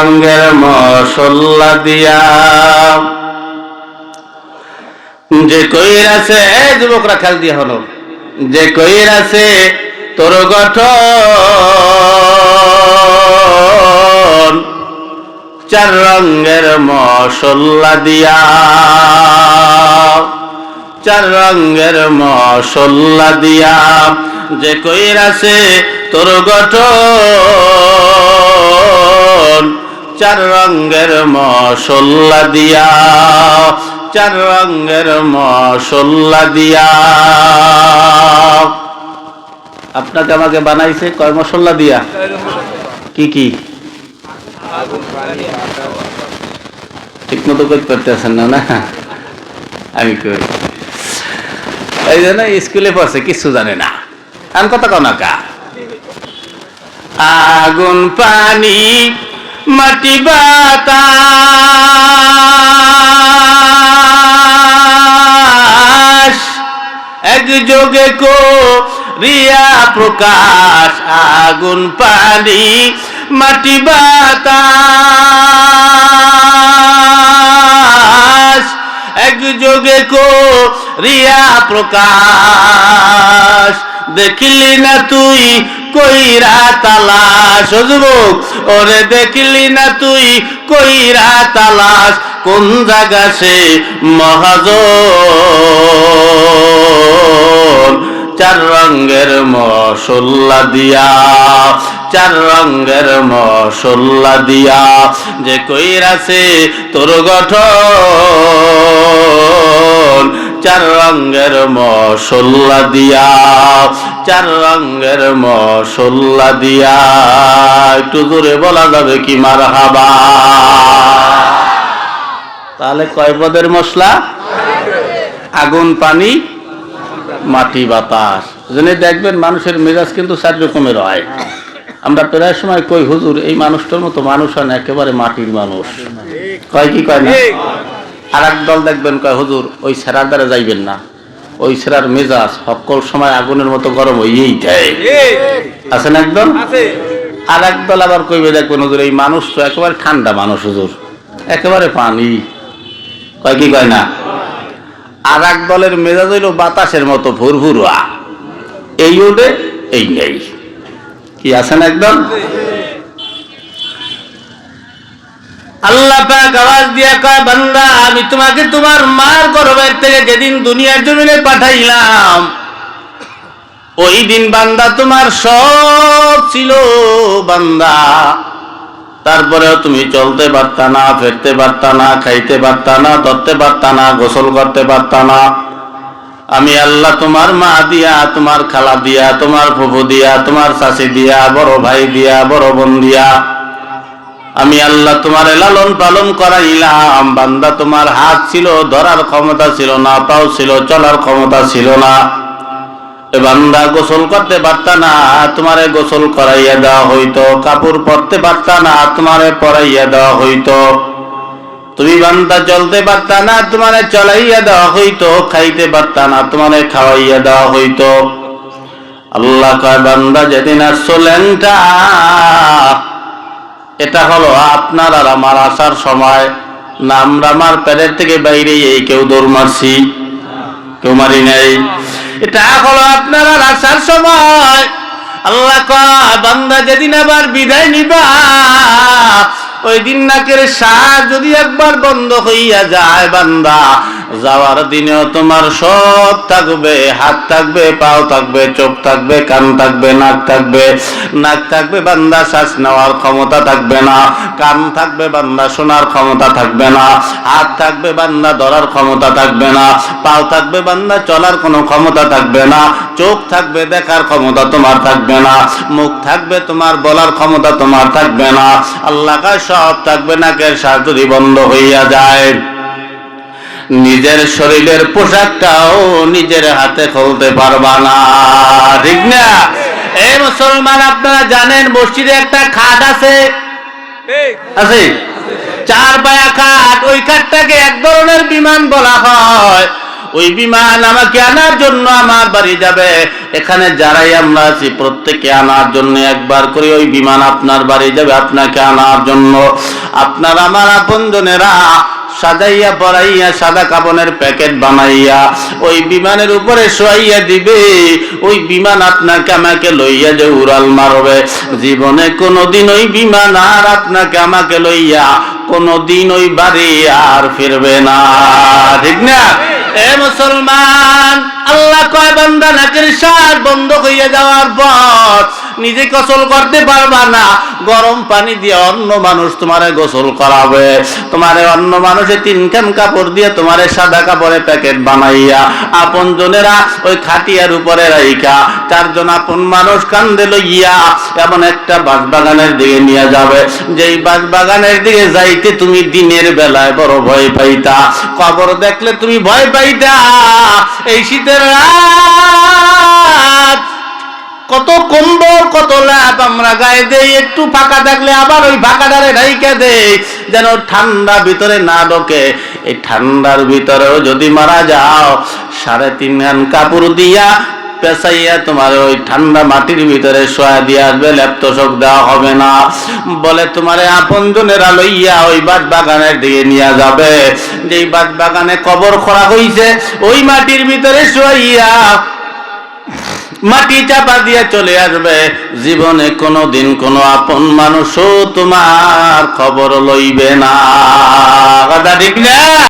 রঙের মশল্লা দিয়া। যে কইর আছে যুবকরা খেল দিয়া হলো। যে কইর আছে তোর গঠন চার রঙের মশল্লা দিয়া। চার রঙের মশল্লা দিয়া। যে কইর আছে তোর গঠন চার রঙের মশল্লা দিয়া চার রঙের মশল্লা দিয়া। আপনাকে আমাকে বানাইছে কয় মশল্লা দিয়া। কি কি? ঠিক মতো করতে পারতেছেন না না? আমি কই? এই জন্য স্কুলে পড়ছে, কিছু জানে না। আমি কথা কও না কা? আগুন পানি মাটি এক যোগে কো রিয়া প্রকাশ আগুন পানি, মাটি বাতাস। এক যোগে কো রিয়া প্রকাশ। দেখলি না তুই কইরা তালাশ যুবক, ওরে দেখলি না তুই? কইরা তালাশ, কোন জায়গা সে চার রঙের মশল্লা দিয়া, চার রঙের মশল্লা দিয়া, যে কইরাছে তোর গঠন। চার রঙের মশল্লা দিয়া চার রঙের মশল্লা দিয়া। একটু দূরে বলা যাবে কি মার হাবা তাহলে কয় পদের মশলা? আগুন, পানি, মাটি, বাতাস। জেনে দেখবেন মানুষের মেজাজ কিন্তু চার রকমের হয়। আমরা প্রায় সময় কই, হুজুর, এই মানুষটার মতো মানুষ হয় না একেবারে মাটির মানুষ। কয় কি কয় না? আর এক দল দেখবেন কয় হুজুর ওই সেরার দ্বারা যাইবেন না। ওই সেরার মেজাজ সকল সময় আগুনের মতো গরম হইয়েই যায় আছেন একদম আর এক দল? আবার কইবে দেখবেন হুজুর এই মানুষ তো একেবারে ঠান্ডা মানুষ হুজুর। একেবারে পানি। কয় কি কয় না? আর এক দলের মেজাজ হইল বাতাসের মতো ভুরভুরা। এই ওডে এই নেই। কি আছেন একদম আল্লাহ পাক আওয়াজ দিয়া কয়, বান্দা, আমি তোমাকে তোমার মার গর্ভের থেকে যেদিন দুনিয়ার জমিনে পাঠাইলাম, ওই দিন বান্দা তোমার সব ছিল, বান্দা। তারপরেও তুমি চলতে পারতা না, ফেরতে পারতা না, খাইতে পারতা না, ধরতে পারতা না, গোসল করতে পারতা না। আমি আল্লাহ তোমার মা দিয়া, তোমার খালা দিয়া, তোমার ফুফু দিয়া, তোমার শাশি দিয়া, বড় ভাই দিয়া, বড় বোন দিয়া আমি আল্লাহ তোমার লালন পালন করাইলাম। বান্দা তোমার হাত ছিল, ধরার ক্ষমতা ছিল না, পাও ছিল, চলার ক্ষমতা ছিল না। বান্দা গোসল করতে পারতা না, তোমারে গোসল করাইয়া দেওয়া হইতো। কাপড় পরতে পারতা না, তোমারে পরাইয়া দেওয়া হইতো। তুমি বান্দা চলতে পারতা না, তোমারে চলাইয়া দেওয়া হইতো, খাইতে পারতা না, তোমারে খাওয়াইয়া দেওয়া হইতো। আল্লাহ কয়, বান্দা যেদিন আসছো ল্যাংটা এটা হলো আপনার আর আমার আসার সময়। না, আমরা আমার থেকে বাইরে এই কেউ দৌড় মারছি, কেউ মারি নাই। এটা হলো আপনার আর আসার সময়। আল্লাহ বান্দা যেদিন আবার বিদায় নিবা, ওই দিন নাকের শ্বাস যদি একবার বন্ধ হইয়া যায় বান্দা। যাওয়ার দিনেও তোমার সব থাকবে, হাত থাকবে, পাও থাকবে, চোখ থাকবে, কান থাকবে, নাক থাকবে। নাক থাকবে, বান্দা শ্বাস নেওয়ার ক্ষমতা থাকবে না। কান থাকবে, বান্দা শোনার ক্ষমতা থাকবে না। হাত থাকবে, বান্দা ধরার ক্ষমতা থাকবে না। পাও থাকবে, বান্দা চলার কোনো ক্ষমতা থাকবে না। চোখ থাকবে, দেখার ক্ষমতা তোমার থাকবে না। মুখ থাকবে, তোমার বলার ক্ষমতা তোমার থাকবে না। আল্লাহ সব থাকবে না নাকের যদি বন্ধ হইয়া যায়। নিজের শরীরের পোশাকটাও নিজের হাতে খুলতে পারবা না। ঠিক না? এই মুসলমান আপনারা জানেন মসজিদে একটা খাট আছে? আছে? চার পায়া খাট ওই খাটটাকে এক ধরনের বিমান বলা হয়। ওই বিমান আমাকে আনার জন্য আমার বাড়ি যাবে। এখানে যারাই আমরা আছি প্রত্যেকে আনার জন্য একবার করে ওই বিমান আপনার বাড়ি যাবে আপনাকে আনার জন্য। আপনার আমার আপনজনেরা সাজাইয়া পরাইয়া সাদা কাপনের প্যাকেট বানাইয়া ওই বিমানের উপরে শোয়াইয়া দিবে। ওই বিমান আপনাকে আমাকে লইয়া যে উড়াল মারবে। জীবনে কোনোদিন ওই বিমান আর আপনাকে আমাকে লইয়া কোনোদিন ওই বাড়ি আর ফিরবে না। ঠিক না? এ মুসলমান, আল্লাহ কয়, বান্দা নাকের সার বন্ধ হইয়া যাওয়ার পর নিজে গোসল করতে পারবা না। গরম পানি দিয়ে অন্য মানুষ তোমারে গোসল করাবে। তোমারে অন্য মানুষে তিনখান কাপড় দিয়ে তোমারে সাদা কাপড়ে প্যাকেট বানাইয়া আপন জনেরা ওই খাটিয়ার উপরে রাইকা চারজন আপন মানুষ কান্দে লইয়া এমন একটা বাঁশবাগানের দিকে নিয়ে যাবে। যেই বাঁশবাগানের দিকে যাইতে তুমি দিনের বেলায় বড় ভয় পাইতা। কবর দেখলে তুমি ভয় পাইতা। এই শীতের রাত কত কম্বল, কত লাভ আমরা গায়ে দেই। একটু ফাঁকা থাকলে আবার ওই ফাঁকাটারে ঢাইকা দেই। যেন ঠান্ডা ভিতরে না ঢোকে। এই ঠান্ডার ভিতরেও যদি মারা যাও, সাড়ে তিন গান কাপড় দিয়া পেঁচাইয়া তোমার ওই ঠান্ডা মাটির ভিতরে শোয়া দিয়ে আসবে ল্যাপটসক দেওয়া হবে না। বলে তোমারে আপন জনেরা লইয়া ওই বাদ বাগানের দিকে নিয়ে যাবে। যেই বাদ বাগানে কবর খোরা হইছে, ওই মাটির ভিতরে শোয়াইয়া মাটি চাপা দিয়ে চলে আসবে। জীবনে কোনো দিন কোনো আপন মানুষও তোমার খবর লইবে না। না?